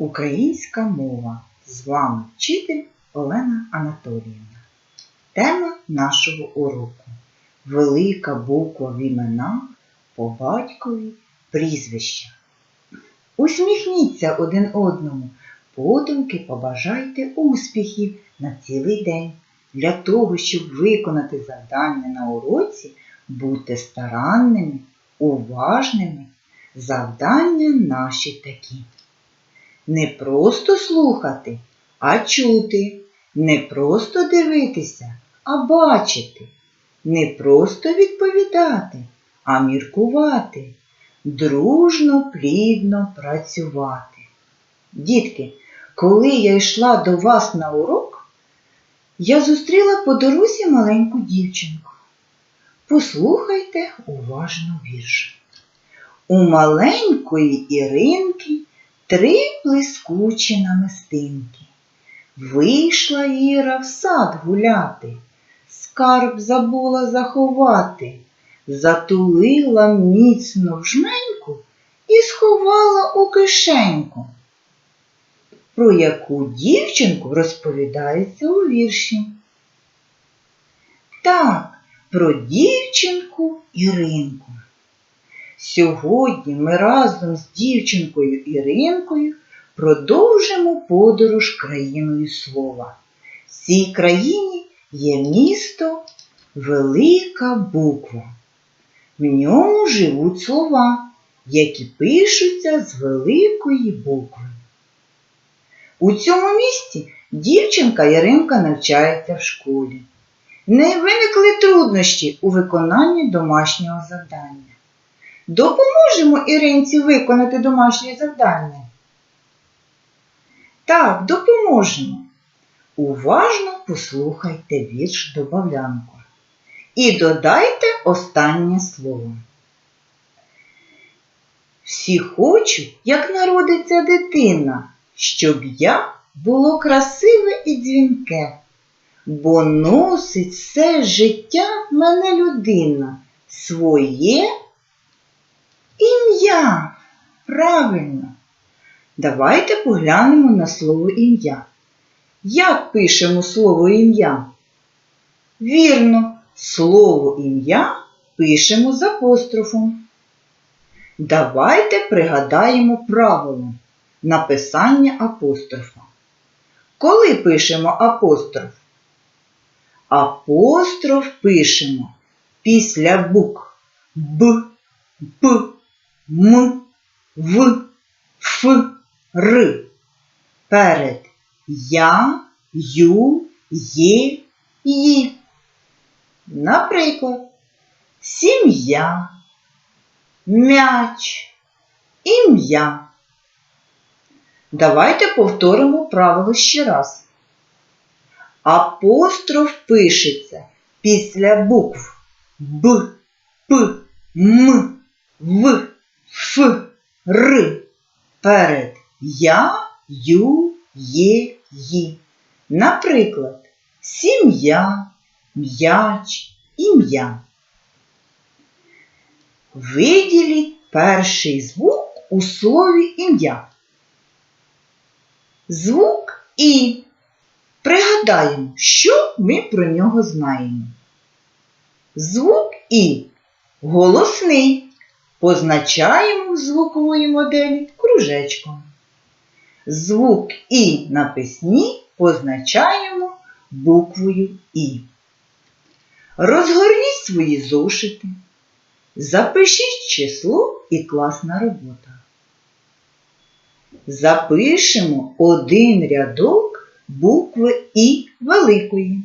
Українська мова. З вами вчитель Олена Анатоліївна. Тема нашого уроку Велика буква в іменах по батькові прізвища. Усміхніться один одному, подумки побажайте успіхів на цілий день. Для того, щоб виконати завдання на уроці, будьте старанними, уважними. Завдання наші такі. Не просто слухати, а чути, не просто дивитися, а бачити, не просто відповідати, а міркувати, дружно, плідно працювати. Дітки, коли я йшла до вас на урок, я зустріла по дорозі маленьку дівчинку. Послухайте уважно вірш. У маленької Іринки три блискучі намистинки. Вийшла Іра в сад гуляти, скарб забула заховати, затулила міцно в жменьку і сховала у кишеньку. Про яку дівчинку розповідається у вірші? Так, про дівчинку Іринку. Сьогодні ми разом з дівчинкою Іринкою продовжимо подорож країною слова. В цій країні є місто Велика Буква. В ньому живуть слова, які пишуться з великої букви. У цьому місті дівчинка Іринка навчається в школі. В неї виникли труднощі у виконанні домашнього завдання. Допоможемо Іринці виконати домашнє завдання? Так, допоможемо. Уважно послухайте вірш добавлянку. І додайте останнє слово. Всі хочуть, як народиться дитина, щоб я було красиве і дзвінке, бо носить все життя мене людина своє Ім'я. Правильно. Давайте поглянемо на слово ім'я. Як пишемо слово ім'я? Вірно, слово ім'я пишемо з апострофом. Давайте пригадаємо правило написання апострофа. Коли пишемо апостроф? Апостроф пишемо після букв Б, П, М, В, Ф, Р. Перед Я, Ю, Є, Ї. Наприклад, сім'я, м'яч, ім'я. Давайте повторимо правило ще раз. Апостроф пишеться після букв Б, П, М, В, Ф, Р перед Я, Ю, Є, Ї. Наприклад, сім'я, м'яч, ім'я. Виділіть перший звук у слові ім'я. Звук І. Пригадаємо, що ми про нього знаємо. Звук І голосний. Позначаємо звукової моделі кружечком. Звук І на письмі позначаємо буквою І. Розгорніть свої зошити. Запишіть число і класна робота. Запишемо один рядок букви І великої.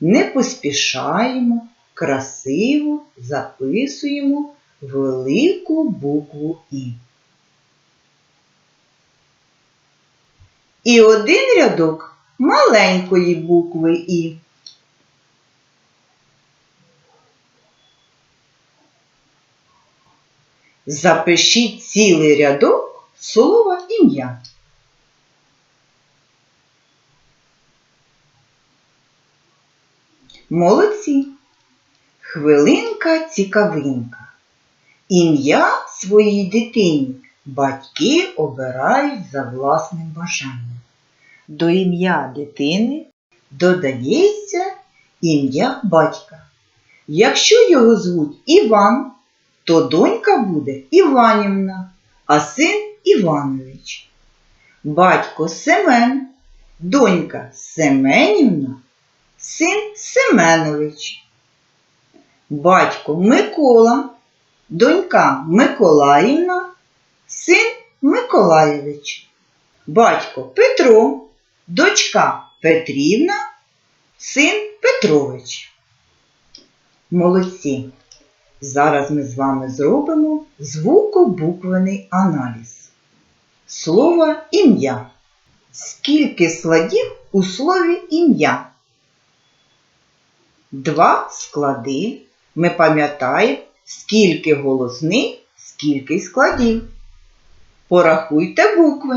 Не поспішаємо, красиво записуємо велику букву І. І один рядок маленької букви І. Запишіть цілий рядок слова ім'я. Молодці! Хвилинка цікавинка. Ім'я своїй дитині батьки обирають за власним бажанням. До ім'я дитини додається ім'я батька. Якщо його звуть Іван, то донька буде Іванівна, а син Іванович. Батько Семен, донька Семенівна, син Семенович. Батько Микола, донька Миколаївна, син Миколаєвич. Батько Петро, дочка Петрівна, син Петрович. Молодці. Зараз ми з вами зробимо звукобуквений аналіз. Слово ім'я. Скільки складів у слові ім'я? Два склади. Ми пам'ятаємо, скільки голосних, скільки складів. Порахуйте букви.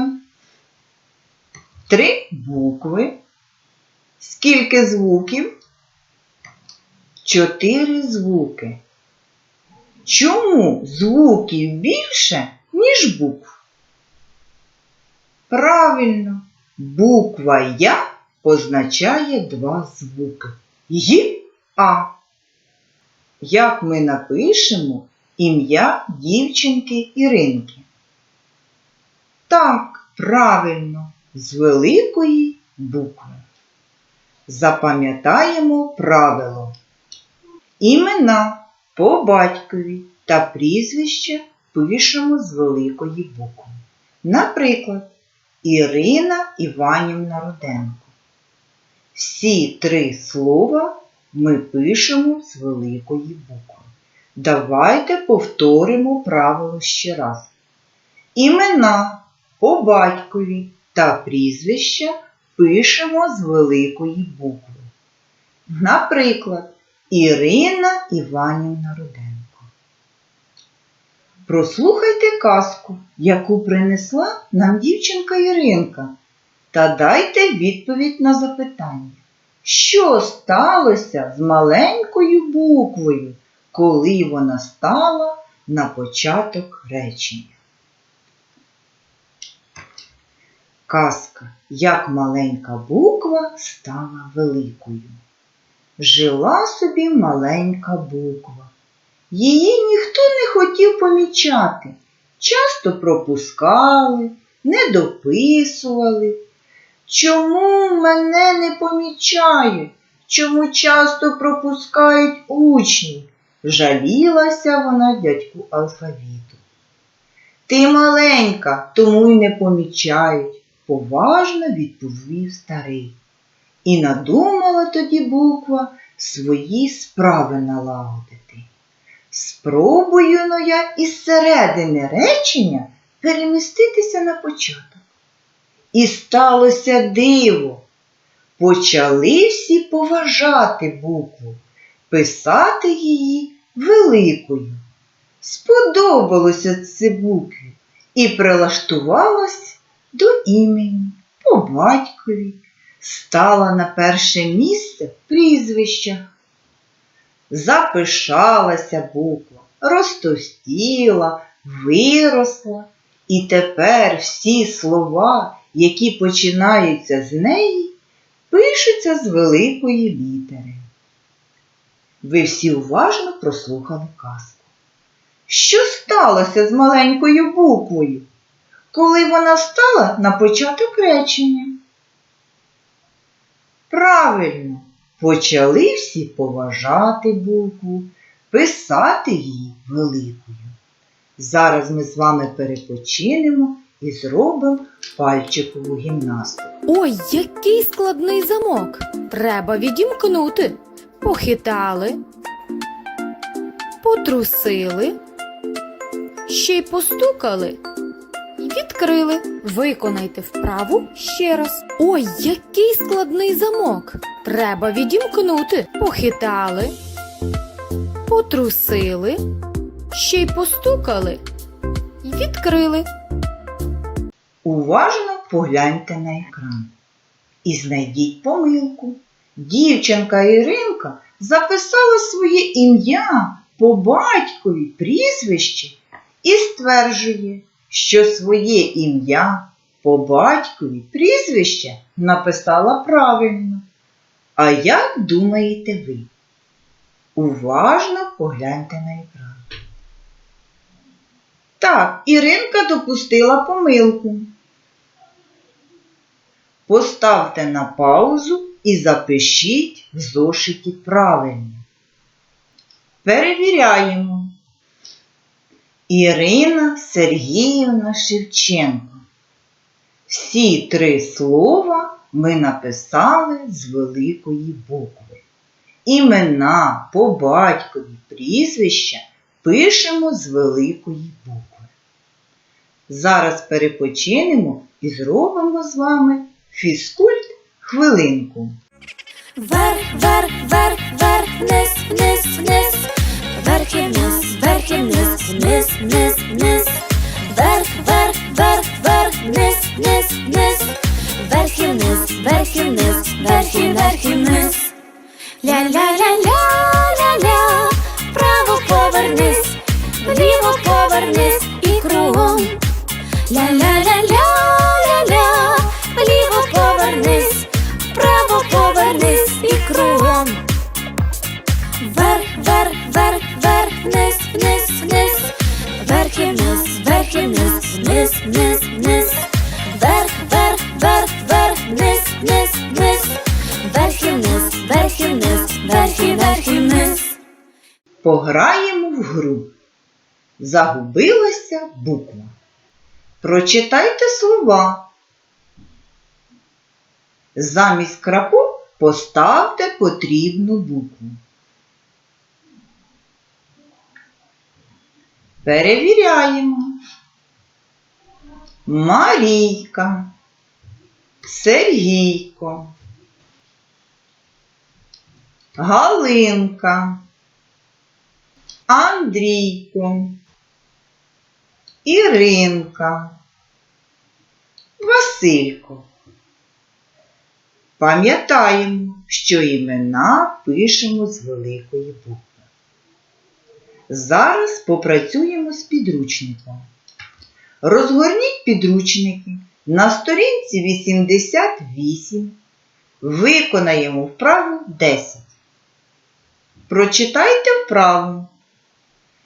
Три букви. Скільки звуків? Чотири звуки. Чому звуків більше, ніж букв? Правильно, буква Я позначає два звуки. Й А. Як ми напишемо ім'я дівчинки Іринки? Так, правильно, з великої букви. Запам'ятаємо правило. Імена по батькові та прізвище пишемо з великої букви. Наприклад, Ірина Іванівна Руденко. Всі три слова ми пишемо з великої букви. Давайте повторимо правило ще раз. Імена по батькові та прізвища пишемо з великої букви. Наприклад, Ірина Іванівна Руденко. Прослухайте казку, яку принесла нам дівчинка Іринка, та дайте відповідь на запитання. Що сталося з маленькою буквою, коли вона стала на початок речення? Казка, як маленька буква стала великою. Жила собі маленька буква. Її ніхто не хотів помічати, часто пропускали, не дописували. Чому мене не помічають? Чому часто пропускають учні? Жалілася вона дядьку алфавіту. Ти маленька, тому й не помічають, поважно відповів старий. І надумала тоді буква свої справи налагодити. Спробую но я із середини речення переміститися на початок. І сталося диво. Почали всі поважати букву, писати її великою. Сподобалося це букві і прилаштувалась до імені по батькові, стала на перше місце в прізвищах. Запишалася буква, розтовстіла, виросла, і тепер всі слова, які починаються з неї, пишуться з великої літери. Ви всі уважно прослухали казку. Що сталося з маленькою буквою, коли вона стала на початок речення? Правильно, почали всі поважати букву, писати її великою. Зараз ми з вами перепочинемо і зробимо пальчикову гімнастику. Ой, який складний замок. Треба відімкнути. Похитали, потрусили, ще й постукали відкрили. Виконайте вправу ще раз. Ой, який складний замок. Треба відімкнути. Похитали, потрусили, ще й постукали відкрили. Уважно погляньте на екран і знайдіть помилку. Дівчинка Іринка записала своє ім'я по батькові прізвище і стверджує, що своє ім'я по батькові прізвище написала правильно. А як думаєте ви? Уважно погляньте на екран. Так, Іринка допустила помилку. Поставте на паузу і запишіть в зошиті правильно. Перевіряємо. Ірина Сергіївна Шевченко. Всі три слова ми написали з великої букви. Імена по батькові прізвища пишемо з великої букви. Зараз перепочинемо і зробимо з вами фізкульт хвилинку. Вверх, вверх, вверх, вверх, вниз, вниз, вниз. Вверх і вниз, вверх і вниз, вниз, вниз, вниз. Пограємо в гру. Загубилася буква. Прочитайте слова. Замість крапу поставте потрібну букву. Перевіряємо. Марійка, Сергійко, Галинка, Андрійко, Іринка, Василько. Пам'ятаємо, що імена пишемо з великої букви. Зараз попрацюємо з підручником. Розгорніть підручники на сторінці 88. Виконаємо вправу 10. Прочитайте вправу.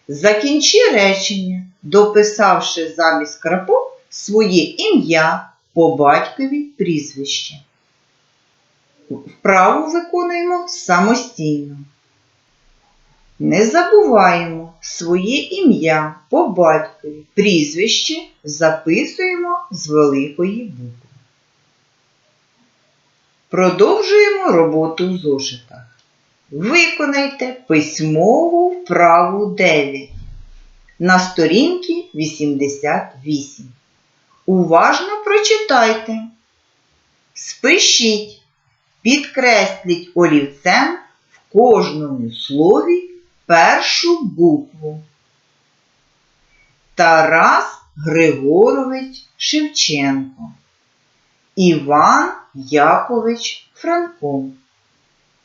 Закінчи речення, дописавши замість крапок своє ім'я по батькові прізвище. Вправу виконуємо самостійно. Не забуваємо своє ім'я по батькові прізвище записуємо з великої букви. Продовжуємо роботу в зошитах. Виконайте письмову вправу 9 на сторінці 88. Уважно прочитайте. Спишіть, підкресліть олівцем в кожному слові першу букву. Тарас Григорович Шевченко. Іван Якович Франко.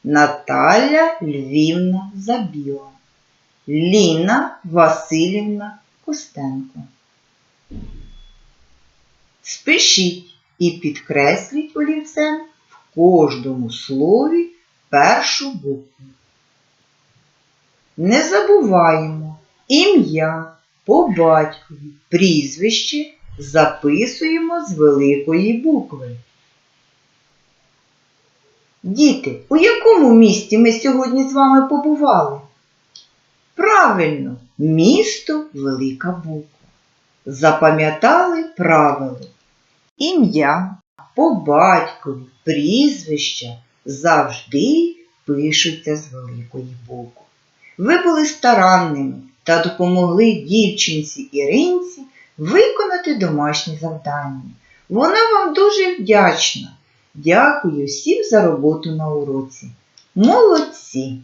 Наталя Львівна Забіла. Ліна Васильівна Костенко. Спишіть і підкресліть олівцем в кожному слові першу букву. Не забуваємо ім'я по батькові, прізвище записуємо з великої букви. Діти, у якому місті ми сьогодні з вами побували? Правильно, місто Велика Буква. Запам'ятали правило. Ім'я по батькові, прізвища завжди пишуться з великої букви. Ви були старанними та допомогли дівчинці Іринці виконати домашнє завдання. Вона вам дуже вдячна. Дякую всім за роботу на уроці. Молодці!